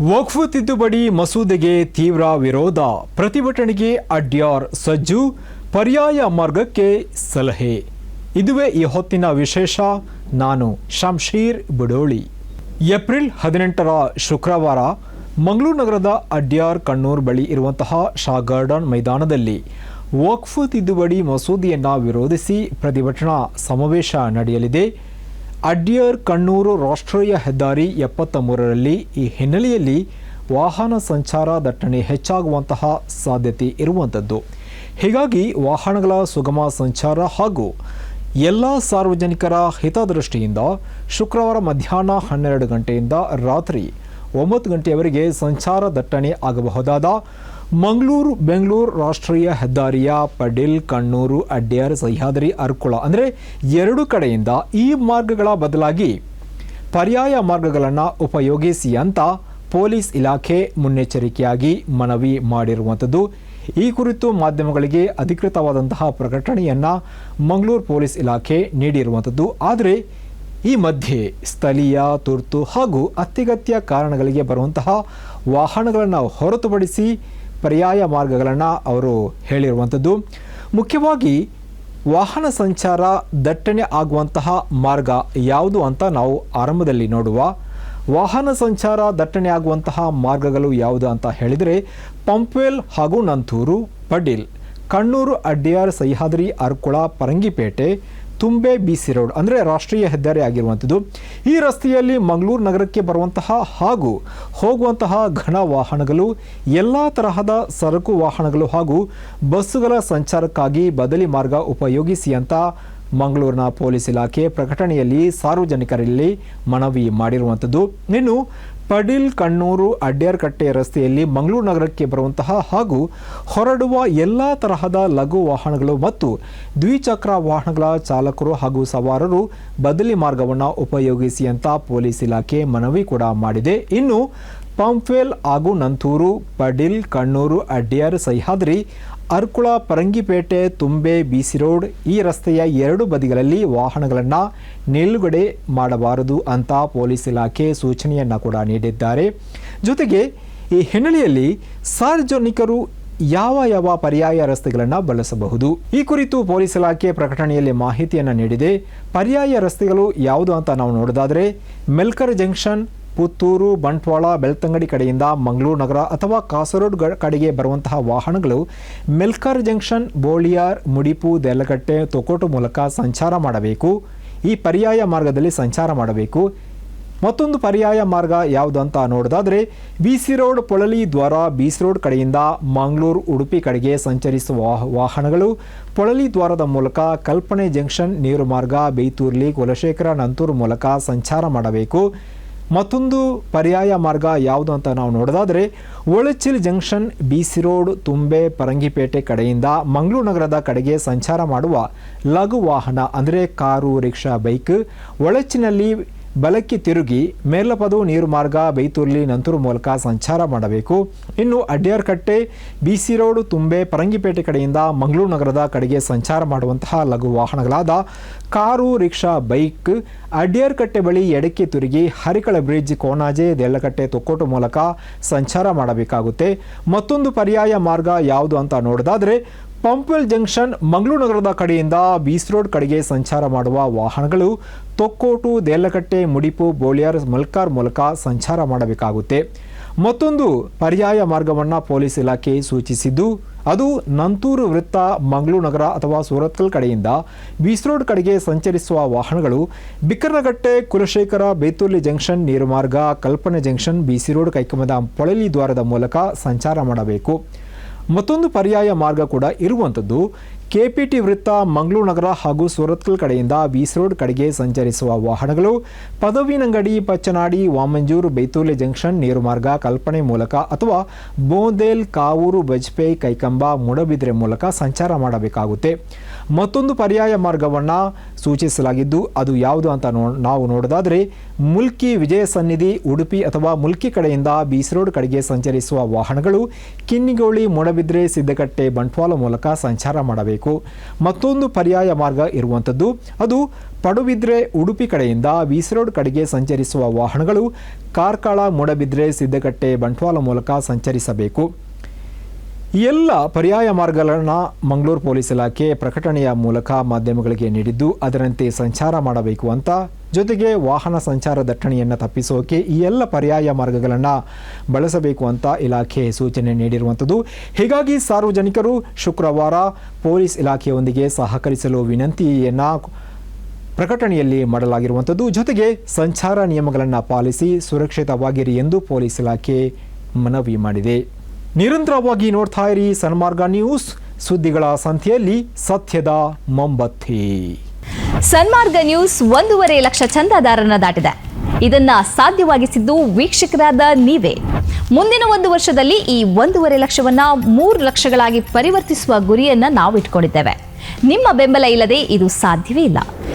ವಕ್ಫ್ ತಿದ್ದುಪಡಿ ಮಸೂದೆಗೆ ತೀವ್ರ ವಿರೋಧ. ಪ್ರತಿಭಟನೆಗೆ ಅಡ್ಯಾರ್ ಸಜ್ಜು. ಪರ್ಯಾಯ ಮಾರ್ಗಕ್ಕೆ ಸಲಹೆ. ಇದುವೇ ಈ ಹೊತ್ತಿನ ವಿಶೇಷ. ನಾನು ಶಂಶೀರ್ ಬುಡೋಳಿ. ಏಪ್ರಿಲ್ ಹದಿನೆಂಟರ ಶುಕ್ರವಾರ ಮಂಗಳೂರು ನಗರದ ಅಡ್ಯಾರ್ ಕಣ್ಣೂರ್ ಬಳಿ ಇರುವಂತಹ ಶಾ ಗಾರ್ಡನ್ ಮೈದಾನದಲ್ಲಿ ವಕ್ಫ್ ತಿದ್ದುಪಡಿ ಮಸೂದೆಯನ್ನು ವಿರೋಧಿಸಿ ಪ್ರತಿಭಟನಾ ಸಮಾವೇಶ ನಡೆಯಲಿದೆ. ಅಡ್ಯರ್ ಕಣ್ಣೂರು ರಾಷ್ಟ್ರೀಯ ಹೆದ್ದಾರಿ ಎಪ್ಪತ್ತ ಮೂರರಲ್ಲಿ ಈ ಹಿನ್ನೆಲೆಯಲ್ಲಿ ವಾಹನ ಸಂಚಾರ ದಟ್ಟಣೆ ಹೆಚ್ಚಾಗುವಂತಹ ಸಾಧ್ಯತೆ ಇರುವಂಥದ್ದು. ಹೀಗಾಗಿ ವಾಹನಗಳ ಸುಗಮ ಸಂಚಾರ ಹಾಗೂ ಎಲ್ಲ ಸಾರ್ವಜನಿಕರ ಹಿತದೃಷ್ಟಿಯಿಂದ ಶುಕ್ರವಾರ ಮಧ್ಯಾಹ್ನ ಹನ್ನೆರಡು ಗಂಟೆಯಿಂದ ರಾತ್ರಿ ಒಂಬತ್ತು ಗಂಟೆಯವರೆಗೆ ಸಂಚಾರ ದಟ್ಟಣೆ ಆಗಬಹುದಾದ ಮಂಗಳೂರು, ಬೆಂಗಳೂರು, ರಾಷ್ಟ್ರೀಯ ಹೆದ್ದಾರಿಯ ಪಡಿಲ್, ಕಣ್ಣೂರು, ಅಡ್ಯಾರ್, ಸಹ್ಯಾದ್ರಿ, ಅರ್ಕುಳ ಅಂದರೆ ಎರಡು ಕಡೆಯಿಂದ ಈ ಮಾರ್ಗಗಳ ಬದಲಾಗಿ ಪರ್ಯಾಯ ಮಾರ್ಗಗಳನ್ನು ಉಪಯೋಗಿಸಿ ಅಂತ ಪೊಲೀಸ್ ಇಲಾಖೆ ಮುನ್ನೆಚ್ಚರಿಕೆಯಾಗಿ ಮನವಿ ಮಾಡಿರುವಂಥದ್ದು. ಈ ಕುರಿತು ಮಾಧ್ಯಮಗಳಿಗೆ ಅಧಿಕೃತವಾದಂತಹ ಪ್ರಕಟಣೆಯನ್ನು ಮಂಗಳೂರು ಪೊಲೀಸ್ ಇಲಾಖೆ ನೀಡಿರುವಂಥದ್ದು. ಆದರೆ ಈ ಮಧ್ಯೆ ಸ್ಥಳೀಯ ತುರ್ತು ಹಾಗೂ ಅತ್ಯಗತ್ಯ ಕಾರಣಗಳಿಗೆ ಬರುವಂತಹ ವಾಹನಗಳನ್ನು ಹೊರತುಪಡಿಸಿ ಪರ್ಯಾಯ ಮಾರ್ಗಗಳನ್ನು ಅವರು ಹೇಳಿರುವಂಥದ್ದು. ಮುಖ್ಯವಾಗಿ ವಾಹನ ಸಂಚಾರ ದಟ್ಟಣೆ ಆಗುವಂತಹ ಮಾರ್ಗ ಯಾವುದು ಅಂತ ನಾವು ಆರಂಭದಲ್ಲಿ ನೋಡುವ. ವಾಹನ ಸಂಚಾರ ದಟ್ಟಣೆ ಆಗುವಂತಹ ಮಾರ್ಗಗಳು ಯಾವುದು ಅಂತ ಹೇಳಿದರೆ ಪಂಪ್ವೆಲ್ ಹಾಗೂ Nanthoor Padil Kannur, Adyar, Sahyadri, Arkula, Parangipete Thumbe B C road, ಅಂದರೆ ರಾಷ್ಟ್ರೀಯ ಹೆದ್ದಾರಿ ಆಗಿರುವಂಥದ್ದು. ಈ ರಸ್ತೆಯಲ್ಲಿ ಮಂಗಳೂರು ನಗರಕ್ಕೆ ಬರುವಂತಹ ಹಾಗೂ ಹೋಗುವಂತಹ ಘನ ವಾಹನಗಳು, ಎಲ್ಲ ತರಹದ ಸರಕು ವಾಹನಗಳು ಹಾಗೂ ಬಸ್ಸುಗಳ ಸಂಚಾರಕ್ಕಾಗಿ ಬದಲಿ ಮಾರ್ಗ ಉಪಯೋಗಿಸಿ ಅಂತ ಮಂಗಳೂರಿನ ಪೊಲೀಸ್ ಇಲಾಖೆ ಪ್ರಕಟಣೆಯಲ್ಲಿ ಸಾರ್ವಜನಿಕರಲ್ಲಿ ಮನವಿ ಮಾಡಿರುವಂಥದ್ದು. ಇನ್ನು ಪಡೀಲ್ ಕಣ್ಣೂರು ಅಡ್ಯಾರ್ಕಟ್ಟೆ ರಸ್ತೆಯಲ್ಲಿ ಮಂಗಳೂರು ನಗರಕ್ಕೆ ಬರುವಂತಹ ಹಾಗೂ ಹೊರಡುವ ಎಲ್ಲ ತರಹದ ಲಘು ವಾಹನಗಳು ಮತ್ತು ದ್ವಿಚಕ್ರ ವಾಹನಗಳ ಚಾಲಕರು ಹಾಗೂ ಸವಾರರು ಬದಲಿ ಮಾರ್ಗವನ್ನು ಉಪಯೋಗಿಸಿ ಅಂತ ಪೊಲೀಸ್ ಇಲಾಖೆ ಮನವಿ ಕೂಡ ಮಾಡಿದೆ. ಇನ್ನು ಪಂಪ್ವೆಲ್ ಹಾಗೂ ನಂತೂರು, ಪಡಿಲ್, ಕಣ್ಣೂರು, ಅಡ್ಯಾರ್, ಸಹ್ಯಾದ್ರಿ ಅರ್ಕುಳ ಪರಂಗಿಪೇಟೆ ತುಂಬೆ ಬಿಸಿ ರೋಡ್ ಈ ರಸ್ತೆಯ ಎರಡು ಬದಿಗಳಲ್ಲಿ ವಾಹನಗಳನ್ನು ನಿಲುಗಡೆ ಮಾಡಬಾರದು ಅಂತ ಪೊಲೀಸ್ ಇಲಾಖೆ ಸೂಚನೆಯನ್ನು ಕೂಡ ನೀಡಿದ್ದಾರೆ. ಜೊತೆಗೆ ಈ ಹಿನ್ನೆಲೆಯಲ್ಲಿ ಸಾರ್ವಜನಿಕರು ಯಾವ ಯಾವ ಪರ್ಯಾಯ ರಸ್ತೆಗಳನ್ನು ಬಳಸಬಹುದು? ಈ ಕುರಿತು ಪೊಲೀಸ್ ಇಲಾಖೆ ಪ್ರಕಟಣೆಯಲ್ಲಿ ಮಾಹಿತಿಯನ್ನು ನೀಡಿದೆ. ಪರ್ಯಾಯ ರಸ್ತೆಗಳು ಯಾವುದು ಅಂತ ನಾವು ನೋಡೋದಾದರೆ, ಮೆಲ್ಕರ್ ಜಂಕ್ಷನ್ ಪುತ್ತೂರು, ಬಂಟ್ವಾಳ, ಬೆಳ್ತಂಗಡಿ ಕಡೆಯಿಂದ ಮಂಗಳೂರು ನಗರ ಅಥವಾ ಕಾಸರೋಡ್ ಕಡೆಗೆ ಬರುವಂತಹ ವಾಹನಗಳು ಮೆಲ್ಕರ್ ಜಂಕ್ಷನ್, ಬೋಳಿಯಾರ್, ಮುಡಿಪು, ದೇಲಗಟ್ಟೆ, ತೊಕೋಟು ಮೂಲಕ ಸಂಚಾರ ಮಾಡಬೇಕು. ಈ ಪರ್ಯಾಯ ಮಾರ್ಗದಲ್ಲಿ ಸಂಚಾರ ಮಾಡಬೇಕು. ಮತ್ತೊಂದು ಪರ್ಯಾಯ ಮಾರ್ಗ ಯಾವುದು ಅಂತ ನೋಡೋದಾದರೆ ಬಿ ಸಿ ರೋಡ್, ಪೊಳಲಿ ದ್ವಾರ, ಬಿ ಸಿ ರೋಡ್ ಕಡೆಯಿಂದ ಮಂಗಳೂರು, ಉಡುಪಿ ಕಡೆಗೆ ಸಂಚರಿಸುವ ವಾಹ- ವಾಹನಗಳು ಪೊಳಲಿ ದ್ವಾರದ ಮೂಲಕ ಕಲ್ಪನೆ ಜಂಕ್ಷನ್ ನೀರು ಮಾರ್ಗ ಬೇತೂರ್ಲಿ, ಕುಲಶೇಖರ, ನಂತೂರು ಮೂಲಕ ಸಂಚಾರ ಮಾಡಬೇಕು. ಮತ್ತೊಂದು ಪರ್ಯಾಯ ಮಾರ್ಗ ಯಾವುದು ಅಂತ ನಾವು ನೋಡೋದಾದರೆ Valachil junction, B C road, Thumbe, Farangipete ಕಡೆಯಿಂದ ಮಂಗಳೂರು ನಗರದ ಕಡೆಗೆ ಸಂಚಾರ ಮಾಡುವ ಲಘು ವಾಹನ, ಅಂದರೆ ಕಾರು, ರಿಕ್ಷಾ, ಬೈಕ್ ಒಳಚಿನಲ್ಲಿ ಬಲಕ್ಕೆ ತಿರುಗಿ ಮೇಲಪದು ನೀರು ಮಾರ್ಗ ಬೈತೂರ್ಲಿ ನಂತೂರು ಮೂಲಕ ಸಂಚಾರ ಮಾಡಬೇಕು. ಇನ್ನು Adyarkatte, B C road, Thumbe, Parangipete ಕಡೆಯಿಂದ ಮಂಗಳೂರು ನಗರದ ಕಡೆಗೆ ಸಂಚಾರ ಮಾಡುವಂತಹ ಲಘು ವಾಹನಗಳಾದ ಕಾರು, ರಿಕ್ಷಾ, ಬೈಕ್ ಅಡ್ಯಾರ್ಕಟ್ಟೆ ಬಳಿ ಎಡಕ್ಕೆ ತಿರುಗಿ ಹರಿಕಳ ಬ್ರಿಡ್ಜ್, ಕೋಣಾಜೆ ದೆಳ್ಳಕಟ್ಟೆ ತೊಕ್ಕೋಟು ಮೂಲಕ ಸಂಚಾರ ಮಾಡಬೇಕಾಗುತ್ತೆ. ಮತ್ತೊಂದು ಪರ್ಯಾಯ ಮಾರ್ಗ ಯಾವುದು ಅಂತ ನೋಡೋದಾದರೆ ಪಂಪ್ವೆಲ್ ಜಂಕ್ಷನ್ ಮಂಗಳೂರು ನಗರದ ಕಡೆಯಿಂದ ಬೀಸ್ ರೋಡ್ ಕಡೆಗೆ ಸಂಚಾರ ಮಾಡುವ ವಾಹನಗಳು ತೊಕ್ಕೋಟು, ದೇಲಕಟ್ಟೆ, ಮುಡಿಪು, ಬೋಳಿಯಾರ್, ಮಲ್ಕಾರ್ ಮೂಲಕ ಸಂಚಾರ ಮಾಡಬೇಕಾಗುತ್ತೆ. ಮತ್ತೊಂದು ಪರ್ಯಾಯ ಮಾರ್ಗವನ್ನು ಪೊಲೀಸ್ ಇಲಾಖೆ ಸೂಚಿಸಿದ್ದು, ಅದು ನಂತೂರು ವೃತ್ತ ಮಂಗಳೂರು ನಗರ ಅಥವಾ ಸೂರತ್ಕಲ್ ಕಡೆಯಿಂದ ಬೀಸ್ ರೋಡ್ ಕಡೆಗೆ ಸಂಚರಿಸುವ ವಾಹನಗಳು ಬಿಕ್ಕರಗಟ್ಟೆ Kulashekara ಬೇತೂಲಿ junction Neermarga Kalpane junction, B C road, ಕೈಕಮದ, Polali ದ್ವಾರದ ಮೂಲಕ ಸಂಚಾರ ಮಾಡಬೇಕು. ಮತ್ತೊಂದು ಪರ್ಯಾಯ ಮಾರ್ಗ ಕೂಡ ಇರುವಂಥದ್ದು. ಕೆಪಿಟಿ ವೃತ್ತ ಮಂಗಳೂರು ನಗರ ಹಾಗೂ ಸುರತ್ಕಲ್ ಕಡೆಯಿಂದ ಬೀಸ್ ರೋಡ್ ಕಡೆಗೆ ಸಂಚರಿಸುವ ವಾಹನಗಳು ಪದವಿನಂಗಡಿ, ಪಚ್ಚನಾಡಿ, ವಾಮಂಜೂರು, ಬೈತೂಲೆ ಜಂಕ್ಷನ್ ನೀರು ಮಾರ್ಗ ಕಲ್ಪನೆ ಮೂಲಕ ಅಥವಾ ಬೋಂದೇಲ್, ಕಾವೂರು, ಬಜ್ಪೆ, ಕೈಕಂಬ, ಮೂಡಬಿದ್ರೆ ಮೂಲಕ ಸಂಚಾರ ಮಾಡಬೇಕಾಗುತ್ತೆ. ಮತ್ತೊಂದು ಪರ್ಯಾಯ ಮಾರ್ಗವನ್ನು ಸೂಚಿಸಲಾಗಿದ್ದು ಅದು ಯಾವುದು ಅಂತ ನೋ, ನಾವು ನೋಡೋದಾದರೆ ಮುಲ್ಕಿ ವಿಜಯ ಸನ್ನಿಧಿ, ಉಡುಪಿ ಅಥವಾ ಮುಲ್ಕಿ ಕಡೆಯಿಂದ ಬೀಸ್ ರೋಡ್ ಕಡೆಗೆ ಸಂಚರಿಸುವ ವಾಹನಗಳು ಕಿನ್ನಿಗೋಳಿ, ಮೂಡಬಿದ್ರೆ ಸಿದ್ದಕಟ್ಟೆ ಬಂಟ್ವಾಳ ಮೂಲಕ ಸಂಚಾರ ಮಾಡಬೇಕು. ಮತ್ತೊಂದು ಪರ್ಯಾಯ ಮಾರ್ಗ ಇರುವಂಥದ್ದು ಅದು ಪಡುಬಿದ್ರೆ, ಉಡುಪಿ ಕಡೆಯಿಂದ ಬೀಸ್ ರೋಡ್ ಕಡೆಗೆ ಸಂಚರಿಸುವ ವಾಹನಗಳು ಕಾರ್ಕಳ, ಮೂಡಬಿದ್ರೆ ಸಿದ್ದಕಟ್ಟೆ ಬಂಟ್ವಾಳ ಮೂಲಕ ಸಂಚರಿಸಬೇಕು. ಎಲ್ಲ ಪರ್ಯಾಯ ಮಾರ್ಗಗಳನ್ನು ಮಂಗಳೂರು ಪೊಲೀಸ್ ಇಲಾಖೆ ಪ್ರಕಟಣೆಯ ಮೂಲಕ ಮಾಧ್ಯಮಗಳಿಗೆ ನೀಡಿದ್ದು, ಅದರಂತೆ ಸಂಚಾರ ಮಾಡಬೇಕು ಅಂತ. ಜೊತೆಗೆ ವಾಹನ ಸಂಚಾರ ದಟ್ಟಣೆಯನ್ನು ತಪ್ಪಿಸೋಕೆ ಈ ಎಲ್ಲ ಪರ್ಯಾಯ ಮಾರ್ಗಗಳನ್ನು ಬಳಸಬೇಕು ಅಂತ ಇಲಾಖೆ ಸೂಚನೆ ನೀಡಿರುವಂಥದ್ದು. ಹೀಗಾಗಿ ಸಾರ್ವಜನಿಕರು ಶುಕ್ರವಾರ ಪೊಲೀಸ್ ಇಲಾಖೆಯೊಂದಿಗೆ ಸಹಕರಿಸಲು ವಿನಂತಿಯನ್ನು ಪ್ರಕಟಣೆಯಲ್ಲಿ ಮಾಡಲಾಗಿರುವಂಥದ್ದು. ಜೊತೆಗೆ ಸಂಚಾರ ನಿಯಮಗಳನ್ನು ಪಾಲಿಸಿ ಸುರಕ್ಷಿತವಾಗಿರಿ ಎಂದು ಪೊಲೀಸ್ ಇಲಾಖೆ ಮನವಿ ಮಾಡಿದೆ. ನಿರಂತರವಾಗಿ ನೋಡ್ತಾ ಇರಿ ಸನ್ಮಾರ್ಗ ನ್ಯೂಸ್, ಸುದ್ದಿಗಳ ಸಂಖ್ಯೆಯಲ್ಲಿ ಸತ್ಯದ ಮೊಂಬತ್ತಿ. ಸನ್ಮಾರ್ಗ ನ್ಯೂಸ್ ಒಂದೂವರೆ ಲಕ್ಷ ಚಂದಾದಾರನ ದಾಟಿದೆ. ಇದನ್ನ ಸಾಧ್ಯವಾಗಿಸಿದ್ದು ವೀಕ್ಷಕರಾದ ನೀವೇ. ಮುಂದಿನ ಒಂದು ವರ್ಷದಲ್ಲಿ ಈ ಒಂದೂವರೆ ಲಕ್ಷವನ್ನ ಮೂರು ಲಕ್ಷಗಳಾಗಿ ಪರಿವರ್ತಿಸುವ ಗುರಿಯನ್ನ ನಾವು ಇಟ್ಕೊಂಡಿದ್ದೇವೆ ನಿಮ್ಮ ಬೆಂಬಲ ಇಲ್ಲದೆ ಇದು ಸಾಧ್ಯವೇ ಇಲ್ಲ.